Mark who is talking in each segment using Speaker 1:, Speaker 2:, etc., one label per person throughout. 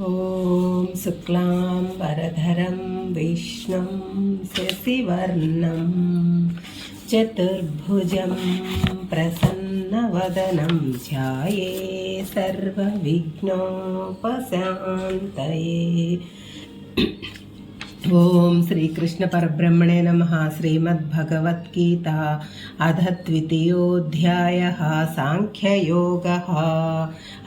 Speaker 1: ॐ शुक्लां वरधरं विष्णुं शशिवर्णं चतुर्भुजं प्रसन्नवदनं ध्याये सर्वविघ्नोपशान्तये। ॐ श्रीकृष्णपरब्रह्मणे नमः, श्रीमद्भगवद्गीता अध द्वितीयोऽध्यायः साङ्ख्ययोगः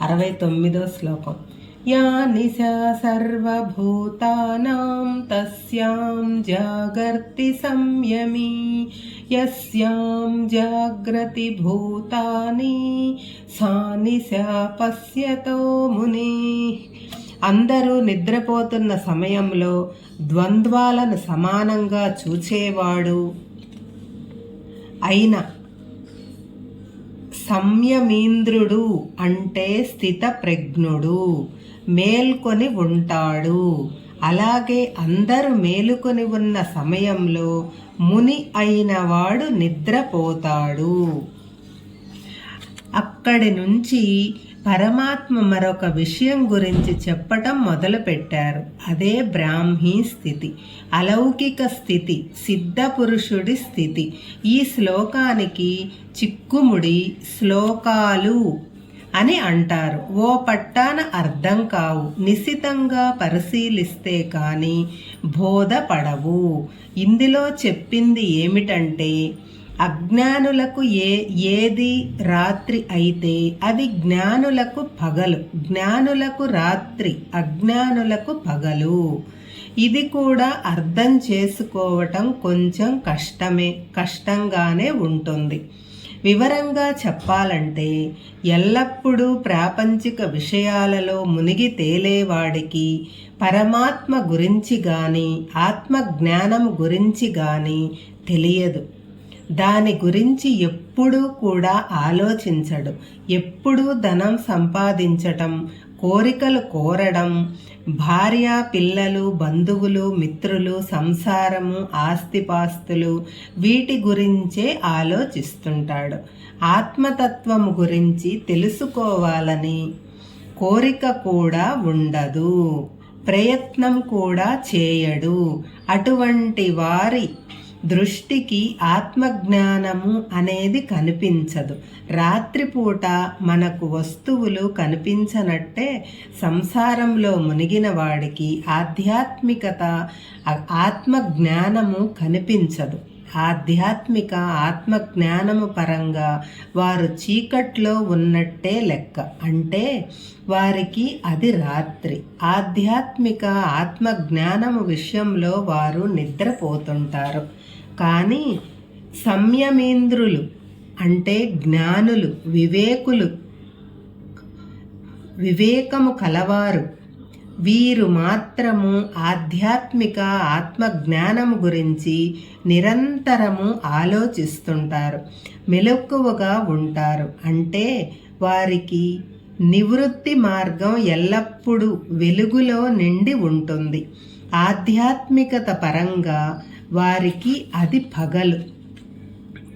Speaker 1: अरवै तोमिदो श्लोकम्। శ్లోకం యా నిశా సర్వభూతానాం తస్యాం జాగర్తి సంయమీ యస్యాం జాగ్రతి భూతాని సా నిశా పశ్యతో ముని అందరూ నిద్రపోతున్న సమయంలో ద్వంద్వాలను సమానంగా చూచేవాడు అయిన సంయమీంద్రుడు అంటే స్థిత ప్రజ్ఞుడు మేల్కొని ఉంటాడు. అలాగే అందరూ మేలుకొని ఉన్న సమయంలో ముని అయినవాడు నిద్రపోతాడు. అక్కడి నుంచి పరమాత్మ మరొక విషయం గురించి చెప్పటం మొదలుపెట్టారు. అదే బ్రాహ్మీ స్థితి అలౌకిక స్థితి సిద్ధ పురుషుడి స్థితి. ఈ శ్లోకానికి చిక్కుముడి శ్లోకాలు అని అంటారు. ఓ పట్టాన అర్థం కావు నిశితంగా పరిశీలిస్తే కానీ బోధపడవు. ఇందులో చెప్పింది ఏమిటంటే అజ్ఞానులకు ఏ ఏది రాత్రి అయితే అది జ్ఞానులకు పగలు. జ్ఞానులకు రాత్రి అజ్ఞానులకు పగలు. ఇది కూడా అర్థం చేసుకోవటం కొంచెం కష్టమే కష్టంగానే ఉంటుంది. వివరంగా చెప్పాలంటే ఎల్లప్పుడూ ప్రాపంచిక విషయాలలో మునిగి తేలేవాడికి పరమాత్మ గురించి కానీ ఆత్మజ్ఞానం గురించి కానీ తెలియదు. దాని గురించి ఎప్పుడూ కూడా ఆలోచించడు. ఎప్పుడూ ధనం సంపాదించటం కోరికలు కోరడం భార్య పిల్లలు బంధువులు మిత్రులు సంసారము ఆస్తిపాస్తులు వీటి గురించే ఆలోచిస్తుంటాడు. ఆత్మతత్వం గురించి తెలుసుకోవాలని కోరిక కూడా ఉండదు. ప్రయత్నం కూడా చేయడు. అటువంటి వారి దృష్టికి ఆత్మజ్ఞానము అనేది కనిపించదు. రాత్రిపూట మనకు వస్తువులు కనిపించనట్టే సంసారంలో మునిగిన వాడికి ఆధ్యాత్మికత ఆత్మజ్ఞానము కనిపించదు. ఆధ్యాత్మిక ఆత్మజ్ఞానము పరంగా వారు చీకట్లో ఉన్నట్టే లెక్క. అంటే వారికి అది రాత్రి. ఆధ్యాత్మిక ఆత్మజ్ఞానము విషయంలో వారు నిద్రపోతుంటారు. కానీ సంయమేంద్రులు అంటే జ్ఞానులు వివేకులు వివేకము కలవారు. వీరు మాత్రము ఆధ్యాత్మిక ఆత్మజ్ఞానము గురించి నిరంతరము ఆలోచిస్తుంటారు మెలకువగా ఉంటారు. అంటే వారికి నివృత్తి మార్గం ఎల్లప్పుడూ వెలుగులో నిండి ఉంటుంది. ఆధ్యాత్మికత పరంగా వారికి అది పగలు.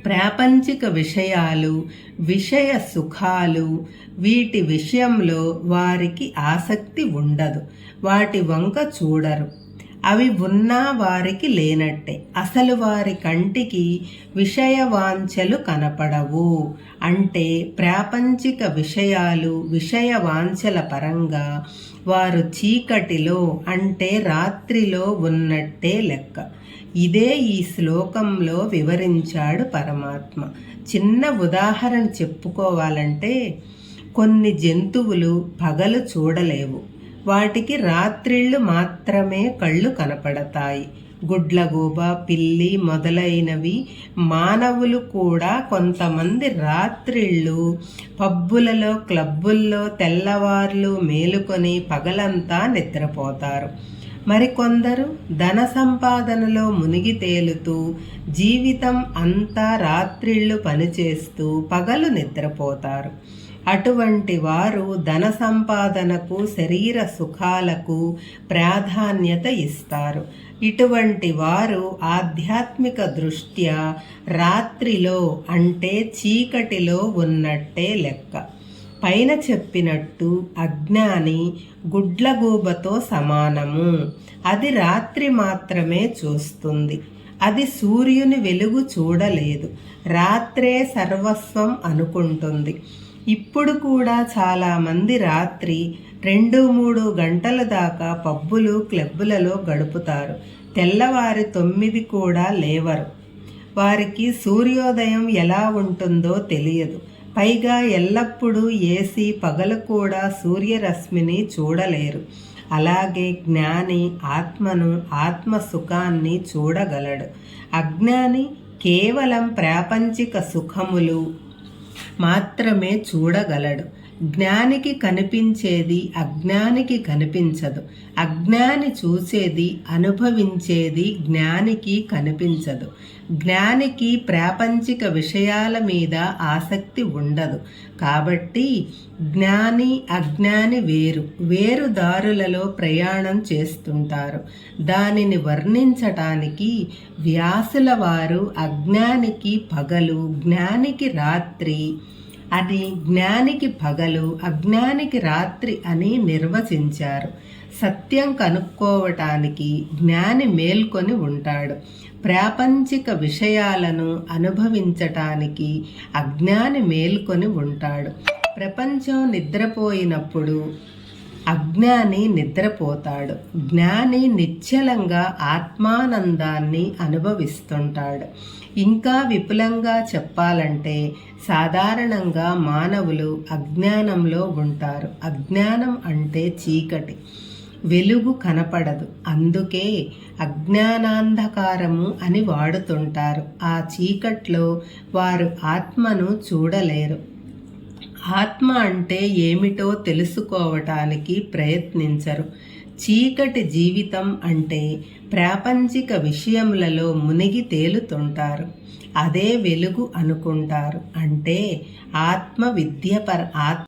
Speaker 1: ప్రాపంచిక విషయాలు విషయ సుఖాలు వీటి విషయంలో వారికి ఆసక్తి ఉండదు. వాటి వంక చూడరు. అవి ఉన్నా వారికి లేనట్టే. అసలు వారి కంటికి విషయవాంఛలు కనపడవు. అంటే ప్రాపంచిక విషయాలు విషయవాంఛల పరంగా వారు చీకటిలో అంటే రాత్రిలో ఉన్నట్టే లెక్క. ఇదే ఈ శ్లోకంలో వివరించాడు పరమాత్మ. చిన్న ఉదాహరణ చెప్పుకోవాలంటే కొన్ని జంతువులు పగలు చూడలేవు. వాటికి రాత్రిళ్ళు మాత్రమే కళ్ళు కనపడతాయి. గుడ్లగూబ పిల్లి మొదలైనవి మానవులు కూడా కొంతమంది రాత్రిళ్ళు పబ్బులలో క్లబ్బుల్లో తెల్లవార్లు మేలుకొని పగలంతా నిద్రపోతారు. మరికొందరు ధన సంపాదనలో మునిగి తేలుతూ జీవితం అంతా రాత్రిళ్ళు పనిచేస్తూ పగలు నిద్రపోతారు. అటువంటి వారు ధన సంపాదనకు శరీర సుఖాలకు ప్రాధాన్యత ఇస్తారు. ఇటువంటి వారు ఆధ్యాత్మిక దృష్ట్యా రాత్రిలో అంటే చీకటిలో ఉన్నట్టే లెక్క. పైన చెప్పినట్టు అజ్ఞాని గుడ్లగూబతో సమానము. అది రాత్రి మాత్రమే చూస్తుంది. అది సూర్యుని వెలుగు చూడలేదు. రాత్రే సర్వస్వం అనుకుంటుంది. ఇప్పుడు కూడా చాలామంది రాత్రి రెండు మూడు గంటల దాకా పబ్బులు క్లబ్బులలో గడుపుతారు. తెల్లవారి తొమ్మిది కూడా లేవరు. వారికి సూర్యోదయం ఎలా ఉంటుందో తెలియదు. పైగా ఎల్లప్పుడూ ఏసీ పగలు కూడా సూర్యరశ్మిని చూడలేరు. అలాగే జ్ఞాని ఆత్మను ఆత్మ సుఖాన్ని చూడగలడు. అజ్ఞాని కేవలం ప్రాపంచిక సుఖములు మాత్రమే చూడగలడు. జ్ఞానికి కనిపించేది అజ్ఞానికి కనిపించదు. అజ్ఞాని చూసేది అనుభవించేది జ్ఞానికి కనిపించదు. జ్ఞానికి ప్రాపంచిక విషయాల మీద ఆసక్తి ఉండదు. కాబట్టి జ్ఞాని అజ్ఞాని వేరు. వేరు దారులలో ప్రయాణం చేస్తుంటారు. దానిని వర్ణించటానికి వ్యాసుల వారు అజ్ఞానికి పగలు జ్ఞానికి రాత్రి అది జ్ఞానికి పగలు అజ్ఞానికి రాత్రి అని నిర్వచించారు. సత్యం కనుక్కోవటానికి జ్ఞాని మేల్కొని ఉంటాడు. ప్రాపంచిక విషయాలను అనుభవించటానికి అజ్ఞాని మేల్కొని ఉంటాడు. ప్రపంచం నిద్రపోయినప్పుడు అజ్ఞాని నిద్రపోతాడు. జ్ఞాని నిశ్చలంగా ఆత్మానందాన్ని అనుభవిస్తుంటాడు. ఇంకా విపులంగా చెప్పాలంటే సాధారణంగా మానవులు అజ్ఞానంలో ఉంటారు. అజ్ఞానం అంటే చీకటి. వెలుగు కనపడదు. అందుకే అజ్ఞానాంధకారము అని వాడుతుంటారు. ఆ చీకట్లో వారు ఆత్మను చూడలేరు. ఆత్మ అంటే ఏమిటో తెలుసుకోవటానికి ప్రయత్నించరు. చీకటి జీవితం అంటే ప్రాపంచిక విషయములలో మునిగి తేలుతుంటారు. అదే వెలుగు అనుకుంటారు. అంటే ఆత్మ విద్య పర ఆత్మ